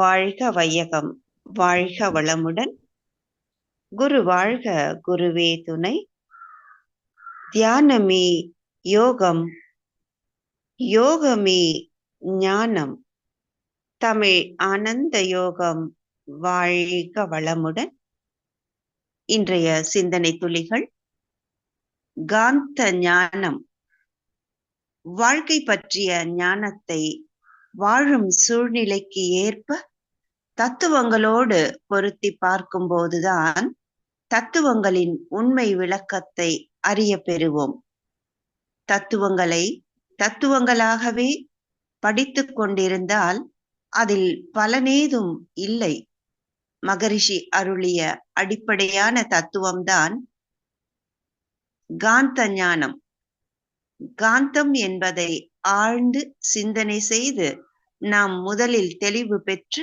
வாழ்க வையகம் வாழ்க வளமுடன். குரு வாழ்க குருவே துணை. தியானமே யோகம் யோகமே ஞானம். தமிழ் ஆனந்த யோகம் வாழ்க வளமுடன். இன்றைய சிந்தனை துளிகள் காந்த ஞானம். வாழ்க்கை பற்றிய ஞானத்தை வாழும் சூழ்நிலைக்கு ஏற்ப தத்துவங்களோடு பொருத்தி பார்க்கும்போதுதான் தத்துவங்களின் உண்மை விளக்கத்தை அறிய பெறுவோம். தத்துவங்களை தத்துவங்களாகவே படித்து கொண்டிருந்தால் அதில் பலனேதும் இல்லை. மகரிஷி அருளிய அடிப்படையான தத்துவம்தான் காந்த ஞானம் காந்தம் என்பதை ஆழ்ந்து சிந்தனை செய்து நாம் முதலில் தெளிவு பெற்று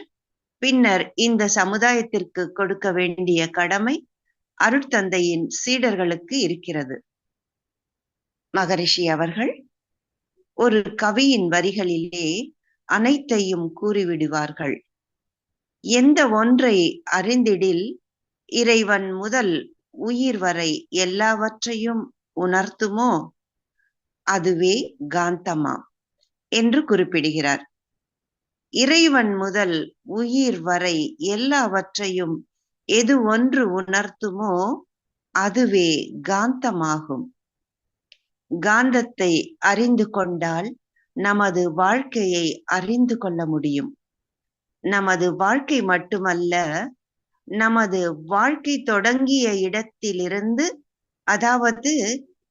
பின்னர் இந்த சமுதாயத்திற்கு கொடுக்க வேண்டிய கடமை அருட்தந்தையின் சீடர்களுக்கு இருக்கிறது. மகரிஷி அவர்கள் ஒரு கவியின் வரிகளிலே அனைத்தையும் கூறிவிடுவார்கள். எந்த ஒன்றை அறிந்திடில் இறைவன் முதல் உயிர் வரை எல்லாவற்றையும் உணர்த்துமோ அதுவே காந்தமாம் என்று குறிப்பிடுகிறார். இறைவன் முதல் உயிர் வரை எல்லாவற்றையும் எது ஒன்று உணர்த்துமோ அதுவே காந்தமாகும். காந்தத்தை அறிந்து கொண்டால் நமது வாழ்க்கையை அறிந்து கொள்ள முடியும். நமது வாழ்க்கை மட்டுமல்ல நமது வாழ்க்கை தொடங்கிய இடத்திலிருந்து அதாவது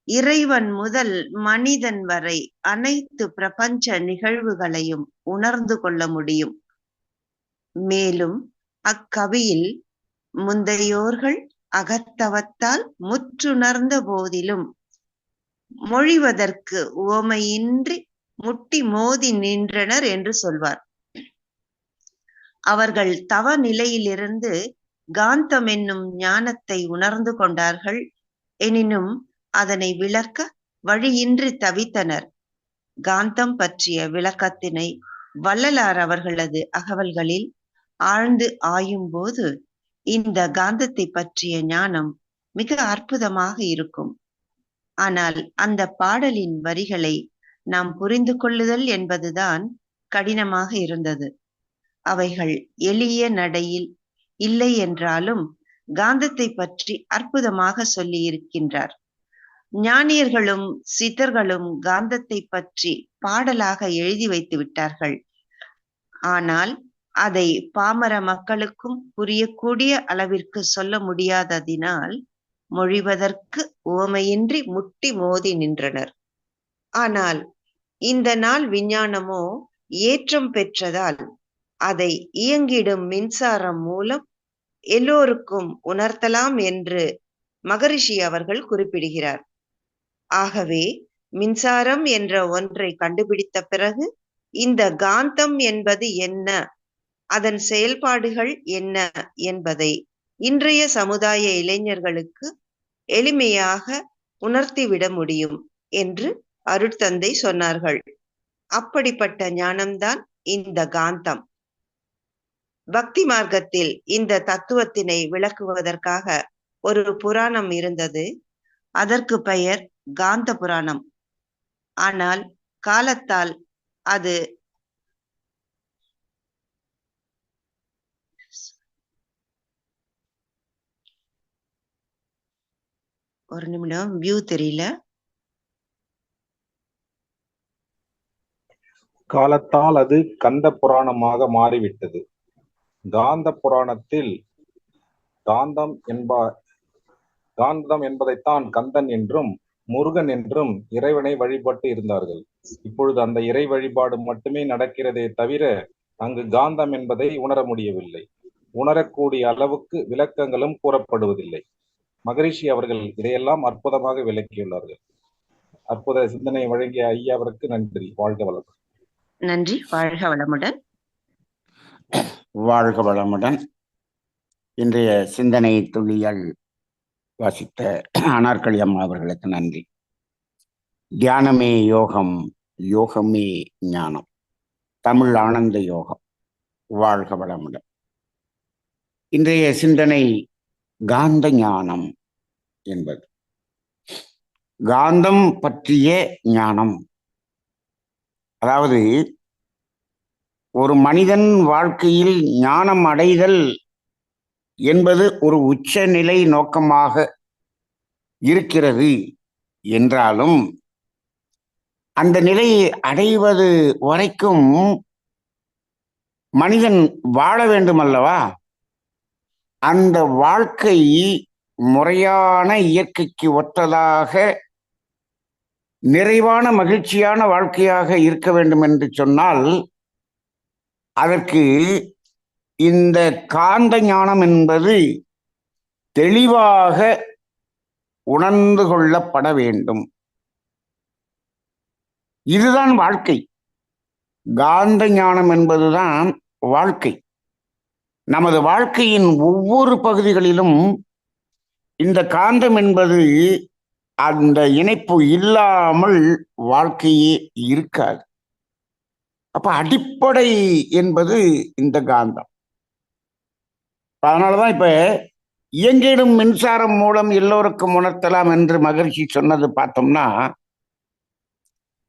இறைவன் முதல் மனிதன் வரை அனைத்து பிரபஞ்ச நிகழ்வுகளையும் உணர்ந்து கொள்ள முடியும். மேலும் அக்கவியில் முந்தையோர்கள் அகத்தவத்தால் முற்றுணர்ந்த போதிலும் மொழிவதற்கு உவமையின்றி முட்டி மோதி நின்றனர் என்று சொல்வார். அவர்கள் தவ நிலையிலிருந்து காந்தம் என்னும் ஞானத்தை உணர்ந்து கொண்டார்கள். எனினும் அதனை விளக்க வழியின்றி தவித்தனர். காந்தம் பற்றிய விளக்கத்தினை வள்ளலார் அவர்களது அகவல்களில் ஆழ்ந்து ஆயும் போது இந்த காந்தத்தை பற்றிய ஞானம் மிக அற்புதமாக இருக்கும். ஆனால் அந்த பாடலின் வரிகளை நாம் புரிந்து கொள்ளுதல் என்பதுதான் கடினமாக இருந்தது. அவைகள் எளிய நடையில் இல்லை என்றாலும் காந்தத்தை பற்றி அற்புதமாக சொல்லி இருக்கின்றார் ஞானியர்களும் சித்தர்களும் காந்தத்தை பற்றி பாடலாக எழுதி வைத்து விட்டார்கள். ஆனால் அதை பாமர மக்களுக்கும் புரியக்கூடிய அளவிற்கு சொல்ல முடியாததினால் மொழிவதற்கு உவமையின்றி முட்டி மோதி நின்றனர். ஆனால் இந்த நாள் விஞ்ஞானமோ ஏற்றம் பெற்றதால் அதை இயங்கிடும் மின்சாரம் மூலம் எல்லோருக்கும் உணர்த்தலாம் என்று மகரிஷி அவர்கள் குறிப்பிடுகிறார். ஆகவே மின்சாரம் என்ற ஒன்றை கண்டுபிடித்த பிறகு இந்த காந்தம் என்பது என்ன? அதன் செயல்பாடுகள் என்ன என்பதை இன்றைய சமுதாய இளைஞர்களுக்கு எளிமையாக உணர்த்திவிட முடியும் என்று அருட்தந்தை சொன்னார்கள். அப்படிப்பட்ட ஞானம்தான் இந்த காந்தம். பக்தி மார்க்கத்தில் இந்த தத்துவத்தினை விளக்குவதற்காக ஒரு புராணம் இருந்தது. அதற்கு பெயர் காந்த புராணம். ஆனால் காலத்தால் அது ஒரு நிமிடம் வியூ தெரியல. காலத்தால் அது கந்த புராணமாக மாறிவிட்டது. காந்த புராணத்தில் காந்தம் என்ப காந்தம் என்பதைத்தான் கந்தன் என்றும் முருகன் என்றும் இறைவனை வழிபட்டு இருந்தார்கள். இப்பொழுது அந்த இறை வழிபாடு மட்டுமே நடக்கிறதே தவிர அங்கு காந்தம் என்பதை உணர முடியவில்லை. உணரக்கூடிய அளவுக்கு விளக்கங்களும் கூறப்படுவதில்லை. மகரிஷி அவர்கள் இதையெல்லாம் அற்புதமாக விளக்கியுள்ளார்கள். அற்புத சிந்தனை வழங்கிய ஐயா அவருக்கு நன்றி. வாழ்க வளம் நன்றி. வாழ்க வளமுடன். வாழ்க வளமுடன். இன்றைய சிந்தனை துளியல் வாசித்த அனார்கழி அம்மா அவர்களுக்கு நன்றி. தியானமே யோகம் யோகமே ஞானம். தமிழ் ஆனந்த யோகம். வாழ்க வளமுடன். இன்றைய சிந்தனை காந்த ஞானம் என்பது. காந்தம் பற்றிய ஞானம். அதாவது ஒரு மனிதன் வாழ்க்கையில் ஞானம் அடைதல் என்பது ஒரு உச்சநிலை நோக்கமாக இருக்கிறது என்றாலும் அந்த நிலையை அடைவது வரைக்கும் மனிதன் வாழ வேண்டும் அல்லவா அந்த வாழ்க்கை முறையான இயற்கைக்கு ஒத்ததாக நிறைவான மகிழ்ச்சியான வாழ்க்கையாக இருக்க வேண்டும் என்று சொன்னால் அதற்கு இந்த காந்த ஞானம் என்பது தெளிவாக உணர்ந்து கொள்ளப்பட வேண்டும். இதுதான் வாழ்க்கை. காந்த ஞானம் என்பதுதான் வாழ்க்கை. நமது வாழ்க்கையின் ஒவ்வொரு பகுதிகளிலும் இந்த காந்தம் என்பது அந்த இணைப்பு இல்லாமல் வாழ்க்கையே இருக்காது. அப்ப அடிப்படை என்பது இந்த காந்தம். அதனாலதான் இப்போ இயங்கிடும் மின்சாரம் மூலம் எல்லோருக்கும் உணர்த்தலாம் என்று மகிழ்ச்சி சொன்னது பார்த்தோம்னா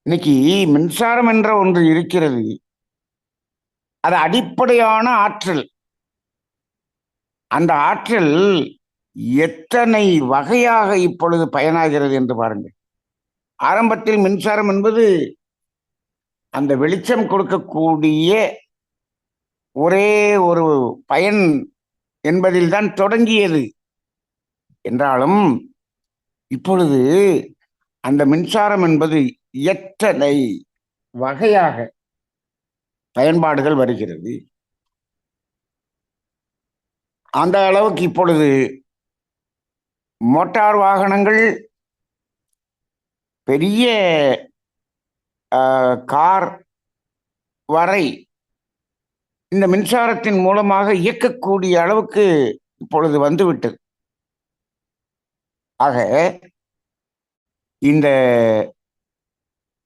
இன்னைக்கு மின்சாரம் என்ற ஒன்று இருக்கிறது. அது அடிப்படையான ஆற்றல். அந்த ஆற்றல் எத்தனை வகையாக இப்பொழுது பயனாகிறது என்று பாருங்கள். ஆரம்பத்தில் மின்சாரம் என்பது அந்த வெளிச்சம் கொடுக்கக்கூடிய ஒரே ஒரு பயன் என்பதில்தான் தொடங்கியது. என்றாலும் இப்பொழுது அந்த மின்சாரம் என்பது எத்தனை வகையாக பயன்பாடுகள் வருகிறது. அந்த அளவுக்கு இப்பொழுது மோட்டார் வாகனங்கள் பெரிய கார் வரை இந்த மின்சாரத்தின் மூலமாக இயக்கக்கூடிய அளவுக்கு இப்பொழுது வந்துவிட்டது. ஆக இந்த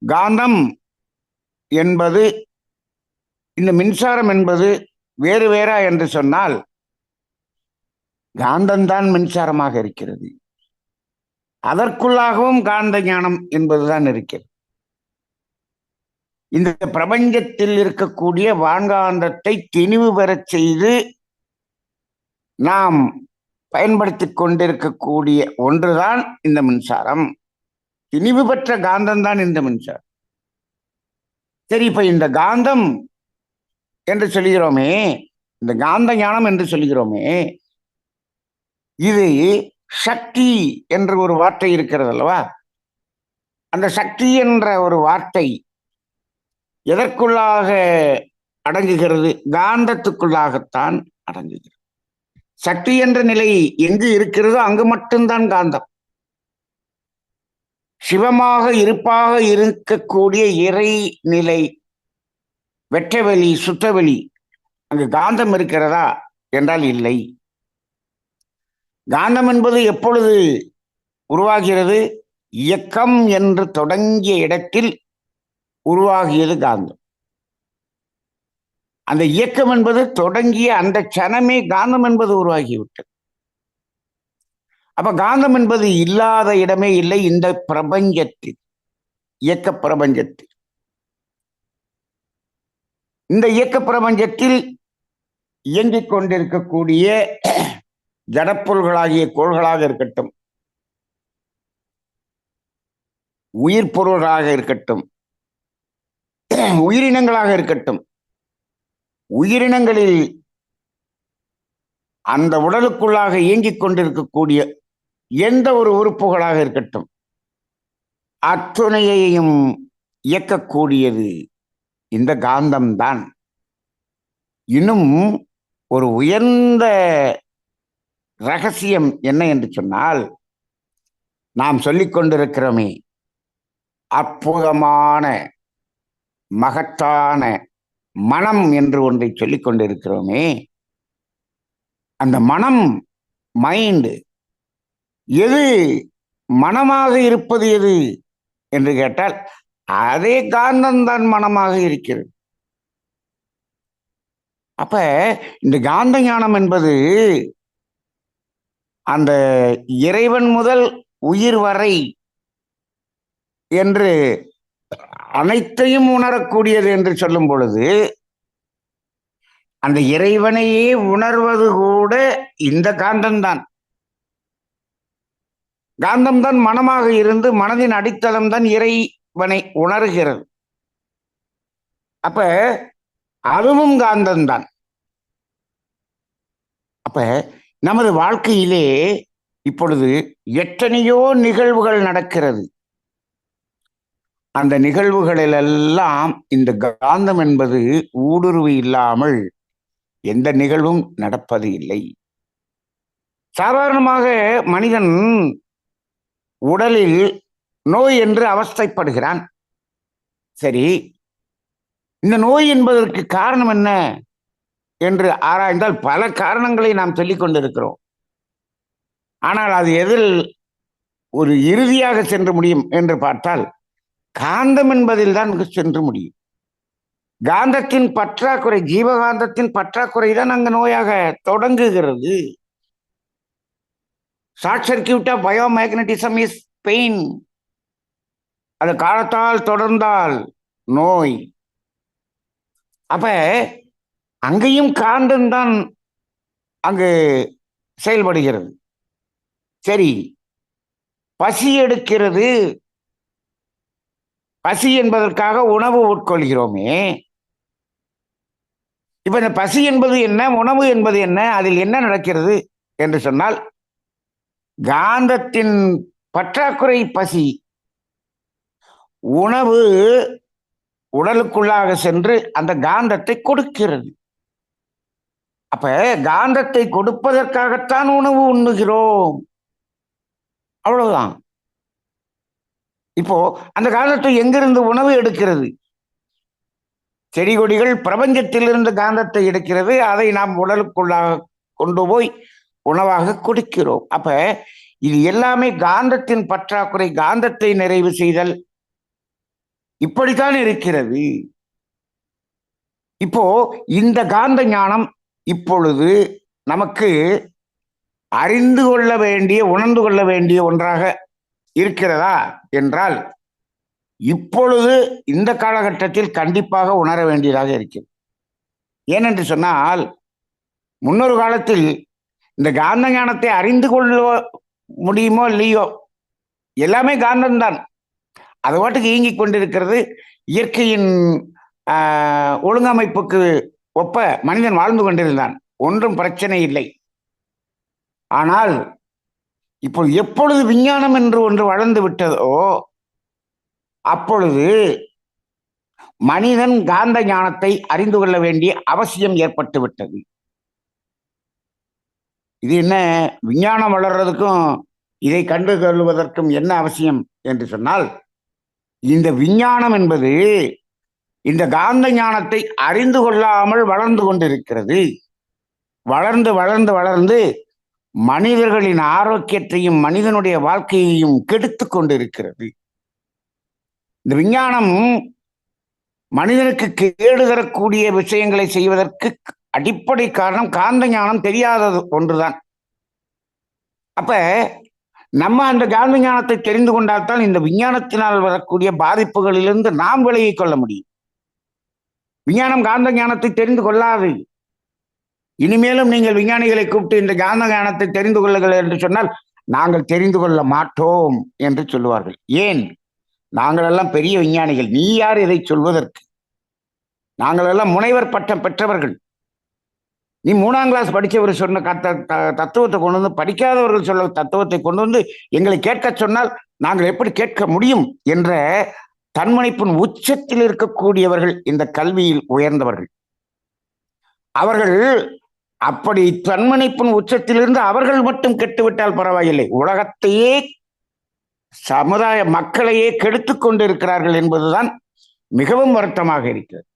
காந்தம் என்பது இந்த மின்சாரம் என்பது வேறு வேறா என்று சொன்னால் காந்தம்தான் மின்சாரமாக இருக்கிறது. அதற்குள்ளாகவும் காந்த ஞானம் என்பதுதான் இருக்கிறது. இந்த பிரபஞ்சத்தில் இருக்கக்கூடிய வான்காந்தத்தை திணிவு பெறச் செய்து நாம் பயன்படுத்தி கொண்டிருக்கக்கூடிய ஒன்றுதான் இந்த மின்சாரம். திணிவு பெற்ற காந்தம்தான் இந்த மின்சாரம். சரி இப்ப இந்த காந்தம் என்று சொல்கிறோமே இந்த காந்த ஞானம் என்று சொல்கிறோமே இது சக்தி என்ற ஒரு வார்த்தை இருக்கிறது அல்லவா? அந்த சக்தி என்ற ஒரு வார்த்தை எதற்குள்ளாக அடங்குகிறது? காந்தத்துக்குள்ளாகத்தான் அடங்குகிறது. சக்தி என்ற நிலை எங்கு இருக்கிறதோ அங்கு மட்டும்தான் காந்தம். சிவமாக இருப்பாக இருக்கக்கூடிய இறை நிலை வெற்றவெளி சுத்தவெளி அங்கு காந்தம் இருக்கிறதா என்றால் இல்லை. காந்தம் என்பது எப்பொழுது உருவாகிறது? இயக்கம் என்று தொடங்கிய இடத்தில் உருவாகியது காந்தம். அந்த இயக்கம் என்பது தொடங்கிய அந்த சனமே காந்தம் என்பது உருவாகிவிட்டது. அப்ப காந்தம் என்பது இல்லாத இடமே இல்லை இந்த பிரபஞ்சத்தில் இயக்க பிரபஞ்சத்தில். இந்த இயக்க பிரபஞ்சத்தில் இயங்கிக் கொண்டிருக்கக்கூடிய ஜடப்பொருள்களாகிய கோள்களாக இருக்கட்டும் உயிர் பொருள்களாக இருக்கட்டும் உயிரினங்களாக இருக்கட்டும். உயிரினங்களில் அந்த உடலுக்குள்ளாக இயங்கிக் கொண்டிருக்கக்கூடிய எந்த ஒரு உறுப்புகளாக இருக்கட்டும் அத்துணையையும் இயக்கக்கூடியது இந்த காந்தம்தான். இன்னும் ஒரு உயர்ந்த ரகசியம் என்ன என்று சொன்னால் நாம் சொல்லிக் கொண்டிருக்கிறோமே அற்புதமான மகத்தான மனம் என்று ஒன்றை சொல்லிக் கொண்டிருக்கிறோமே. அந்த மனம் மைண்டு எது? மனமாக இருப்பது எது? என்று கேட்டால் அதே காந்தம்தான் மனமாக இருக்கிறது. அப்ப இந்த காந்த ஞானம் என்பது அந்த இறைவன் முதல் உயிர் வரை என்று அனைத்தையும் உணரக்கூடியது என்று சொல்லும் பொழுது அந்த இறைவனையே உணர்வது கூட இந்த காந்தம்தான். காந்தம்தான் மனமாக இருந்து மனதின் அடித்தளம் தான் இறைவனை உணர்கிறது. அப்ப அதுவும் காந்தம்தான். அப்ப நமது வாழ்க்கையிலே இப்பொழுது எத்தனையோ நிகழ்வுகள் நடக்கிறது. அந்த நிகழ்வுகளிலெல்லாம் இந்த காந்தம் என்பது ஊடுருவி இல்லாமல் எந்த நிகழ்வும் நடப்பது இல்லை. சாதாரணமாக மனிதன் உடலில் நோய் என்று அவஸ்தைப்படுகிறான். சரி இந்த நோய் என்பதற்கு காரணம் என்ன என்று ஆராய்ந்தால் பல காரணங்களை நாம் சொல்லிக் கொண்டிருக்கிறோம். ஆனால் அது எதில் ஒரு இறுதியாக சென்று முடியும் என்று பார்த்தால் காந்தம் என்பதில் தான் சென்று முடியும். காந்தத்தின் பற்றாக்குறை ஜீவகாந்தத்தின் பற்றாக்குறை தான் அங்க நோயாக தொடங்குகிறது. Short circuit of biomagnetism is pain அது காலத்தால் தொடர்ந்தால் நோய். அப்ப அங்கேயும் காந்தம்தான் அங்கு செயல்படுகிறது. சரி பசி எடுக்கிறது பசி என்பதற்காக உணவு உட்கொள்கிறோமே. இப்ப இந்த பசி என்பது என்ன உணவு என்பது என்ன அதில் என்ன நடக்கிறது என்று சொன்னால் காந்தத்தின் பற்றாக்குறை பசி. உணவு உடலுக்குள்ளாக சென்று அந்த காந்தத்தை கொடுக்கிறது. அப்ப காந்தத்தை கொடுப்பதற்காகத்தான் உணவு உண்ணுகிறோம். அவ்வளவுதான். இப்போ அந்த காந்தத்தை எங்கிருந்து உணவு எடுக்கிறது? செடி கொடிகள் பிரபஞ்சத்திலிருந்து காந்தத்தை எடுக்கிறது அதை நாம் உடலுக்குள்ளாக கொண்டு போய் உணவாக குடிக்கிறோம். அப்ப இது எல்லாமே காந்தத்தின் பற்றாக்குறை காந்தத்தை நிறைவு செய்தல். இப்படித்தான் இருக்கிறது. இப்போ இந்த காந்த ஞானம் இப்பொழுது நமக்கு அறிந்து கொள்ள வேண்டிய உணர்ந்து கொள்ள வேண்டிய ஒன்றாக இருக்கிறதா என்றால் இப்பொழுது இந்த காலகட்டத்தில் கண்டிப்பாக உணர வேண்டியதாக இருக்கிறது. ஏனென்று சொன்னால் முன்னொரு காலத்தில் இந்த காந்த ஞானத்தை அறிந்து கொள்ள முடியுமோ இல்லையோ எல்லாமே காந்தம்தான் அது பாட்டுக்கு இயங்கிக் கொண்டிருக்கிறது. இயற்கையின் ஒழுங்கமைப்புக்கு ஒப்ப மனிதன் வாழ்ந்து கொண்டிருந்தான். ஒன்றும் பிரச்சனை இல்லை. ஆனால் இப்போ எப்பொழுது விஞ்ஞானம் என்று ஒன்று வளர்ந்து விட்டதோ அப்பொழுது மனிதன் காந்த ஞானத்தை அறிந்து கொள்ள வேண்டிய அவசியம் ஏற்பட்டு விட்டது. இது என்ன? விஞ்ஞானம் வளர்றதுக்கும் இதை கண்டு கொள்வதற்கும் என்ன அவசியம் என்று சொன்னால் இந்த விஞ்ஞானம் என்பது இந்த காந்த ஞானத்தை அறிந்து கொள்ளாமல் வளர்ந்து கொண்டிருக்கிறது. வளர்ந்து வளர்ந்து வளர்ந்து மனிதர்களின் ஆரோக்கியத்தையும் மனிதனுடைய வாழ்க்கையையும் கெடுத்து கொண்டிருக்கிறது. இந்த விஞ்ஞானம் மனிதனுக்கு கேடு தரக்கூடிய விஷயங்களை செய்வதற்கு அடிப்படை காரணம் காந்த ஞானம் தெரியாதது ஒன்றுதான். அப்ப நம்ம அந்த காந்த ஞானத்தை தெரிந்து கொண்டால்தான் இந்த விஞ்ஞானத்தினால் வரக்கூடிய பாதிப்புகளிலிருந்து நாம் விலகிக் கொள்ள முடியும். விஞ்ஞானம் காந்த ஞானத்தை தெரிந்து கொள்ளாது. இனிமேலும் நீங்கள் விஞ்ஞானிகளை கூப்பிட்டு இந்த காந்த ஞானத்தை தெரிந்து கொள்ளுங்கள் என்று சொன்னால் நாங்கள் தெரிந்து கொள்ள மாட்டோம் என்று சொல்லுவார்கள். ஏன்? நாங்கள் எல்லாம் பெரிய விஞ்ஞானிகள். நீ யார் இதை சொல்வதற்கு? நாங்கள் எல்லாம் முனைவர் பட்டம் பெற்றவர்கள். நீ மூணாம் கிளாஸ் படித்தவர் சொன்ன கத்த த- தத்துவத்தை கொண்டு வந்து படிக்காதவர்கள் சொல்ல தத்துவத்தை கொண்டு வந்து எங்களை கேட்க சொன்னால் நாங்கள் எப்படி கேட்க முடியும் என்ற தன்மணிப்பின் உச்சத்தில் இருக்கக்கூடியவர்கள் இந்த கல்வியில் உயர்ந்தவர்கள். அவர்கள் அப்படி தன்மனைப்பின் உச்சத்திலிருந்து அவர்கள் மட்டும் கெட்டுவிட்டால் பரவாயில்லை. உலகத்தையே சமுதாய மக்களையே கெடுத்துக் கொண்டிருக்கிறார்கள் என்பதுதான் மிகவும் வருத்தமாக இருக்கிறது.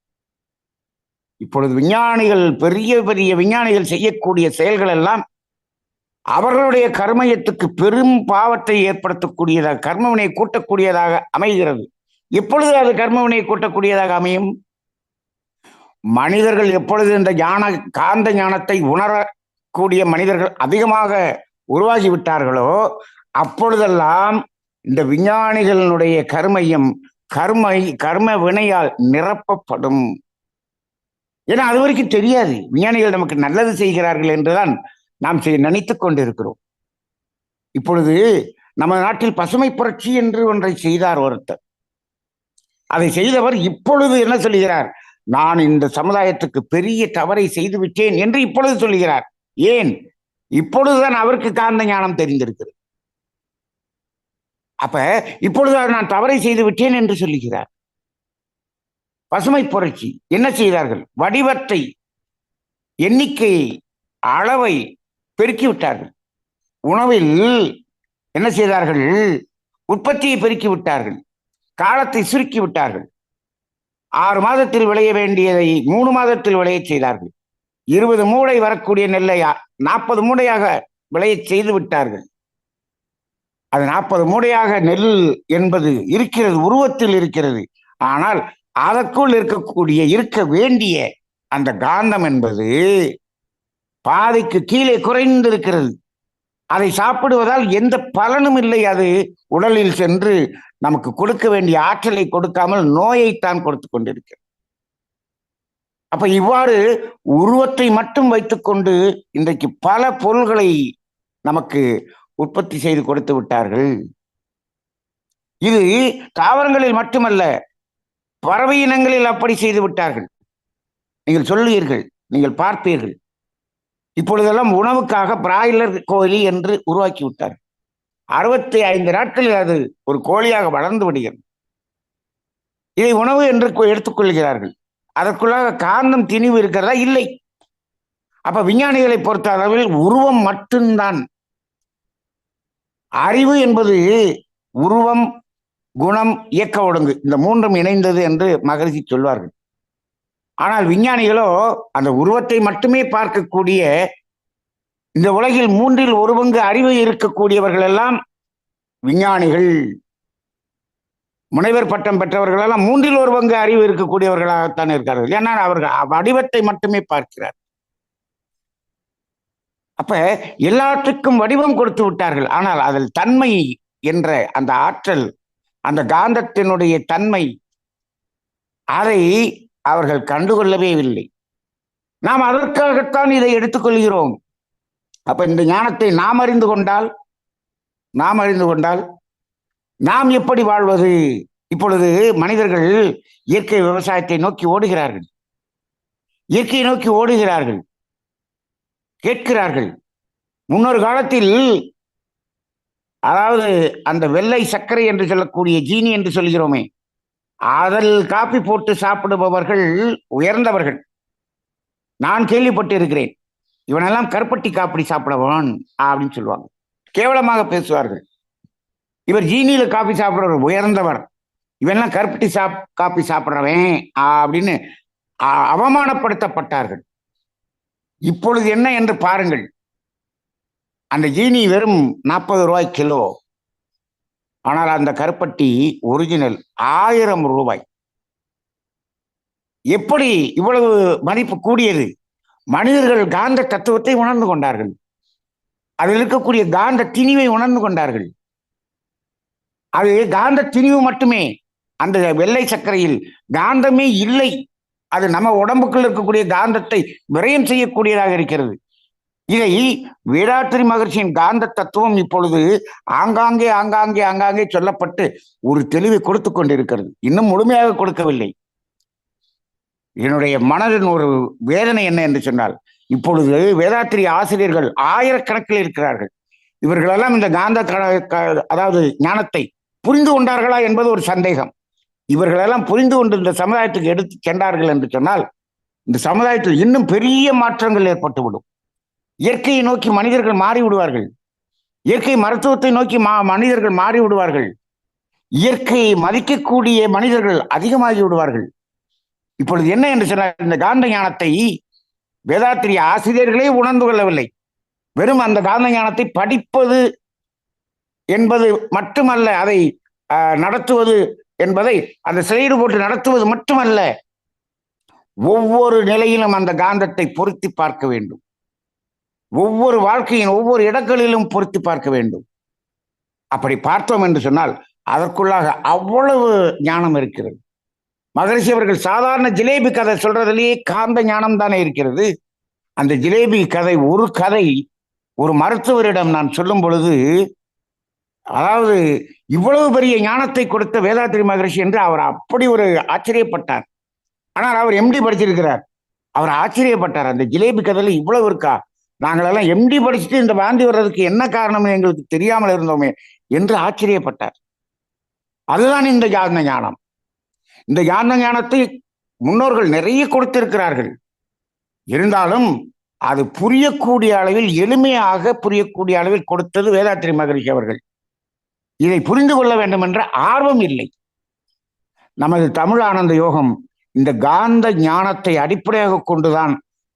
இப்பொழுது விஞ்ஞானிகள் பெரிய பெரிய விஞ்ஞானிகள் செய்யக்கூடிய செயல்கள் எல்லாம் அவர்களுடைய கர்மயத்துக்கு பெரும் பாவத்தை ஏற்படுத்தக்கூடியதாக கர்மவினை கூட்டக்கூடியதாக அமைகிறது. எப்பொழுது அது கர்மவினை கூட்டக்கூடியதாக அமையும்? மனிதர்கள் எப்பொழுது இந்த ஞான காந்த ஞானத்தை உணரக்கூடிய மனிதர்கள் அதிகமாக உருவாகி விட்டார்களோ அப்பொழுதெல்லாம் இந்த விஞ்ஞானிகளினுடைய கருமையும் கர்மை கர்ம வினையால் நிரப்பப்படும். ஏன்னா அது வரைக்கும் தெரியாது. விஞ்ஞானிகள் நமக்கு நல்லது செய்கிறார்கள் என்றுதான் நாம் செய்ய நினைத்துக் கொண்டிருக்கிறோம். இப்பொழுது நம்ம நாட்டில் பசுமை புரட்சி என்று ஒன்றை செய்தார் ஒருத்தர். அதை செய்தவர் இப்பொழுது என்ன சொல்கிறார்? நான் இந்த சமுதாயத்துக்கு பெரிய தவறை செய்து விட்டேன் என்று இப்பொழுது சொல்லுகிறார். ஏன்? இப்பொழுதுதான் அவருக்கு காந்த ஞானம் தெரிந்திருக்கிறது. அப்ப இப்பொழுது நான் தவறை செய்து விட்டேன் என்று சொல்லுகிறார். பசுமை புரட்சி என்ன செய்தார்கள்? வடிவத்தை எண்ணிக்கையை அளவை பெருக்கி விட்டார்கள். உணவில் என்ன செய்தார்கள்? உற்பத்தியை பெருக்கி விட்டார்கள். காலத்தை சுருக்கி விட்டார்கள். ஆறு மாதத்தில் விளைய வேண்டியதை மூணு மாதத்தில் விளையச் செய்தார்கள். இருபது மூடை வரக்கூடிய நெல்லை நாற்பது மூடையாக விளையச் செய்து விட்டார்கள். அது நாற்பது மூடையாக நெல் என்பது இருக்கிறது உருவத்தில் இருக்கிறது. ஆனால் அதற்குள் இருக்கக்கூடிய இருக்க வேண்டிய அந்த காந்தம் என்பது பாதைக்கு கீழே குறைந்திருக்கிறது. அதை சாப்பிடுவதால் எந்த பலனும் இல்லை. அது உடலில் சென்று நமக்கு கொடுக்க வேண்டிய ஆற்றலை கொடுக்காமல் நோயைத்தான் கொடுத்து கொண்டிருக்கிறது. அப்ப இவ்வாறு உருவத்தை மட்டும் வைத்துக்கொண்டு இன்றைக்கு பல பொருள்களை நமக்கு உற்பத்தி செய்து கொடுத்து விட்டார்கள். இது தாவரங்களில் மட்டுமல்ல பறவை இனங்களில் அப்படி செய்து விட்டார்கள். நீங்கள் சொல்லுவீர்கள் நீங்கள் பார்ப்பீர்கள். இப்பொழுதெல்லாம் உணவுக்காக பிராய்லர் கோழி என்று உருவாக்கி விட்டார்கள். அறுபத்தி ஐந்து நாட்களில் அது ஒரு கோழியாக வளர்ந்து விடுகிறது. இதை உணவு என்று கொ- எடுத்துக்கொள்கிறார்கள். அதற்குள்ளாக காந்தம் திணிவு இருக்கிறதா? இல்லை. அப்ப விஞ்ஞானிகளை பொறுத்த அளவில் உருவம் மட்டும்தான். அறிவு என்பது உருவம் குணம் இயக்க ஒழுங்கு இந்த மூன்றும் இணைந்தது என்று மகரிஷி சொல்வார்கள். ஆனால் விஞ்ஞானிகளோ அந்த உருவத்தை மட்டுமே பார்க்கக்கூடிய இந்த உலகில் மூன்றில் ஒரு பங்கு அறிவு இருக்கக்கூடியவர்கள் எல்லாம் விஞ்ஞானிகள். முனைவர் பட்டம் பெற்றவர்கள் எல்லாம் மூன்றில் ஒரு பங்கு அறிவு இருக்கக்கூடியவர்களாகத்தான் இருக்கிறார்கள் ஏன்னா அவர்கள் வடிவத்தை மட்டுமே பார்க்கிறார். அப்ப எல்லாத்துக்கும் வடிவம் கொடுத்து விட்டார்கள். ஆனால் அதில் தன்மை என்ற அந்த ஆற்றல் அந்த காந்தத்தினுடைய தன்மை அதை அவர்கள் கண்டுகொள்ளவே இல்லை. நாம் அதற்காகத்தான் இதை எடுத்துக்கொள்கிறோம். அப்ப இந்த ஞானத்தை நாம் அறிந்து கொண்டால் நாம் அறிந்து கொண்டால் நாம் எப்படி வாழ்வது? இப்பொழுது மனிதர்கள் இயற்கை விவசாயத்தை நோக்கி ஓடுகிறார்கள். இயற்கையை நோக்கி ஓடுகிறார்கள். கேட்கிறார்கள். முன்னொரு காலத்தில் அதாவது அந்த வெள்ளை சர்க்கரை என்று சொல்லக்கூடிய ஜீனி என்று சொல்கிறோமே அதில் காப்பி போட்டு சாப்பிடுபவர்கள் உயர்ந்தவர்கள். நான் கேள்விப்பட்டிருக்கிறேன். இவனெல்லாம் கருப்பட்டி காப்படி சாப்பிடவன் அப்படின்னு சொல்லுவாங்க. கேவலமாக பேசுவார்கள். இவர் ஜீனியில் காப்பி சாப்பிடுறவர் உயர்ந்தவர். இவெல்லாம் கருப்பட்டி சாப் காப்பி சாப்பிட்றவன் அப்படின்னு அ- அவமானப்படுத்தப்பட்டார்கள். இப்பொழுது என்ன என்று பாருங்கள். அந்த ஜீனி வெறும் நாற்பது ரூபாய் கிலோ. ஆனால் அந்த கருப்பட்டி ஒரிஜினல் ஆயிரம் ரூபாய். எப்படி இவ்வளவு மதிப்பு கூடியது? மனிதர்கள் காந்த தத்துவத்தை உணர்ந்து கொண்டார்கள். அதில் இருக்கக்கூடிய காந்த திணிவை உணர்ந்து கொண்டார்கள். அது காந்த திணிவு மட்டுமே. அந்த வெள்ளை சர்க்கரையில் காந்தமே இல்லை. அது நம்ம உடம்புக்குள் இருக்கக்கூடிய காந்தத்தை விரயம் செய்யக்கூடியதாக இருக்கிறது. இதை வீராத்திரி மகர்ஷியின் காந்த தத்துவம் இப்பொழுது ஆங்காங்கே ஆங்காங்கே ஆங்காங்கே சொல்லப்பட்டு ஒரு தெளிவை கொடுத்து கொண்டிருக்கிறது. இன்னும் முழுமையாக கொடுக்கவில்லை. என்னுடைய மனதின் ஒரு வேதனை என்ன என்று சொன்னால் இப்பொழுது வேதாத்திரி ஆசிரியர்கள் ஆயிரக்கணக்கில் இருக்கிறார்கள். இவர்களெல்லாம் இந்த காந்த க- அதாவது ஞானத்தை புரிந்து கொண்டார்களா என்பது ஒரு சந்தேகம். இவர்களெல்லாம் புரிந்து கொண்டு இந்த சமுதாயத்துக்கு எடுத்து சென்றார்கள் என்று சொன்னால் இந்த சமுதாயத்தில் இன்னும் பெரிய மாற்றங்கள் ஏற்பட்டுவிடும். இயற்கையை நோக்கி மனிதர்கள் மாறி விடுவார்கள் இயற்கை மருத்துவத்தை நோக்கி மா மனிதர்கள் மாறி விடுவார்கள் இயற்கையை மதிக்கக்கூடிய மனிதர்கள் அதிகமாகி விடுவார்கள் இப்பொழுது என்ன என்று சொன்னால் இந்த காந்த ஞானத்தை வேதாத்திரிய ஆசிரியர்களே உணர்ந்து கொள்ளவில்லை. வெறும் அந்த காந்த ஞானத்தை படிப்பது என்பது மட்டுமல்ல அதை நடத்துவது என்பதை அந்த ஸ்லைடு போட்டு நடத்துவது மட்டுமல்ல ஒவ்வொரு நிலையிலும் அந்த காந்தத்தை பொருத்தி பார்க்க வேண்டும். ஒவ்வொரு வாழ்க்கையின் ஒவ்வொரு இடங்களிலும் பொருத்தி பார்க்க வேண்டும். அப்படி பார்த்தோம் என்று சொன்னால் அதற்குள்ளாக அவ்வளவு ஞானம் இருக்கிறது. மகரிஷி அவர்கள் சாதாரண ஜிலேபி கதை சொல்றதுலேயே காந்த ஞானம் தானே இருக்கிறது. அந்த ஜிலேபி கதை ஒரு கதை ஒரு மருத்துவரிடம் நான் சொல்லும் பொழுது அதாவது இவ்வளவு பெரிய ஞானத்தை கொடுத்த வேதாத்திரி மகரிஷி என்று அவர் அப்படி ஒரு ஆச்சரியப்பட்டார். ஆனால் அவர் எம்டி படிச்சிருக்கிறார். அவர் ஆச்சரியப்பட்டார் அந்த ஜிலேபி கதையில இவ்வளவு இருக்கா? நாங்களெல்லாம் எம்டி படிச்சுட்டு இந்த வாந்தி வர்றதுக்கு என்ன காரணம் எங்களுக்கு தெரியாமல் இருந்தோமே என்று ஆச்சரியப்பட்டார். அதுதான் இந்த ஞானம். இந்த ஞான ஞானத்தை முன்னோர்கள் நிறைய கொடுத்திருக்கிறார்கள். இருந்தாலும் அது புரியக்கூடிய அளவில் எளிமையாக புரியக்கூடிய அளவில் கொடுத்தது வேதாத்திரி மகரிஷி அவர்கள். இதை புரிந்து கொள்ள வேண்டும் என்ற ஆர்வம் இல்லை. நமது தமிழ் ஆனந்த யோகம் இந்த காந்த ஞானத்தை அடிப்படையாக கொண்டுதான்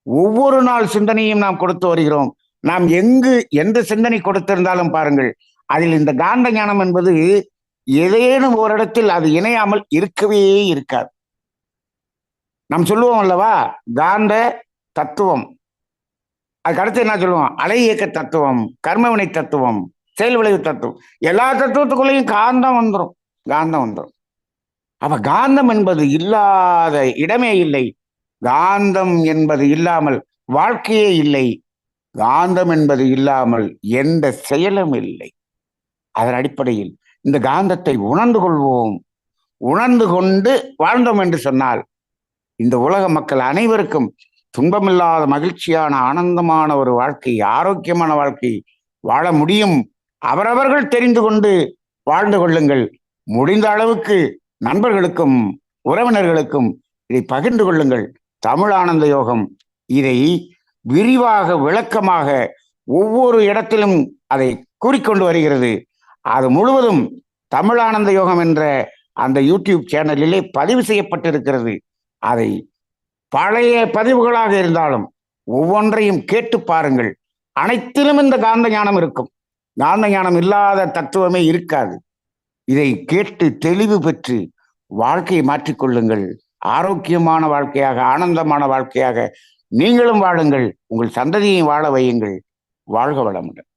ஒவ்வொரு நாள் சிந்தனையும் நாம் கொடுத்து வருகிறோம். நாம் எங்கு எந்த சிந்தனை கொடுத்திருந்தாலும் பாருங்கள் அதில் இந்த காந்த ஞானம் என்பது ஏதேனும் ஒரு இடத்தில் அது இணையாமல் இருக்கவே இருக்காது. நாம் சொல்லுவோம் அல்லவா? காந்த தத்துவம். அதுக்கடுத்து என்ன சொல்லுவோம்? அலை இயக்க தத்துவம் கர்மவினை தத்துவம் செயல் விளைவு தத்துவம். எல்லா தத்துவத்துக்குள்ளேயும் காந்தம் வந்துடும் காந்தம் வந்துடும் அப்ப காந்தம் என்பது இல்லாத இடமே இல்லை. காந்தம் என்பது இல்லாமல் வாழ்க்கையே இல்லை. காந்தம் என்பது இல்லாமல் எந்த செயலும் இல்லை. அதன் அடிப்படையில் இந்த காந்தத்தை உணர்ந்து கொள்வோம். உணர்ந்து கொண்டு வாழ்ந்தோம் என்று சொன்னால் இந்த உலக மக்கள் அனைவருக்கும் துன்பமில்லாத மகிழ்ச்சியான ஆனந்தமான ஒரு வாழ்க்கை ஆரோக்கியமான வாழ்க்கை வாழ முடியும். அவரவர்கள் தெரிந்து கொண்டு வாழ்ந்து கொள்ளுங்கள். முடிந்த அளவுக்கு நண்பர்களுக்கும் உறவினர்களுக்கும் இதை பகிர்ந்து கொள்ளுங்கள். தமிழ் ஆனந்த யோகம் இதை விரிவாக விளக்கமாக ஒவ்வொரு இடத்திலும் அதை கூறிக்கொண்டு வருகிறது. அது முழுவதும் தமிழ் ஆனந்த யோகம் என்ற அந்த யூடியூப் சேனலிலே பதிவு செய்யப்பட்டிருக்கிறது. அதை பழைய பதிவுகளாக இருந்தாலும் ஒவ்வொன்றையும் கேட்டு பாருங்கள். அனைத்திலும் இந்த காந்த ஞானம் இருக்கும். காந்த ஞானம் இல்லாத தத்துவமே இருக்காது. இதை கேட்டு தெளிவு பெற்று வாழ்க்கையை மாற்றிக்கொள்ளுங்கள் ஆரோக்கியமான வாழ்க்கையாக ஆனந்தமான வாழ்க்கையாக நீங்களும் வாழுங்கள். உங்கள் சந்ததியை வாழ வையுங்கள். வாழ்க வளமுடன்.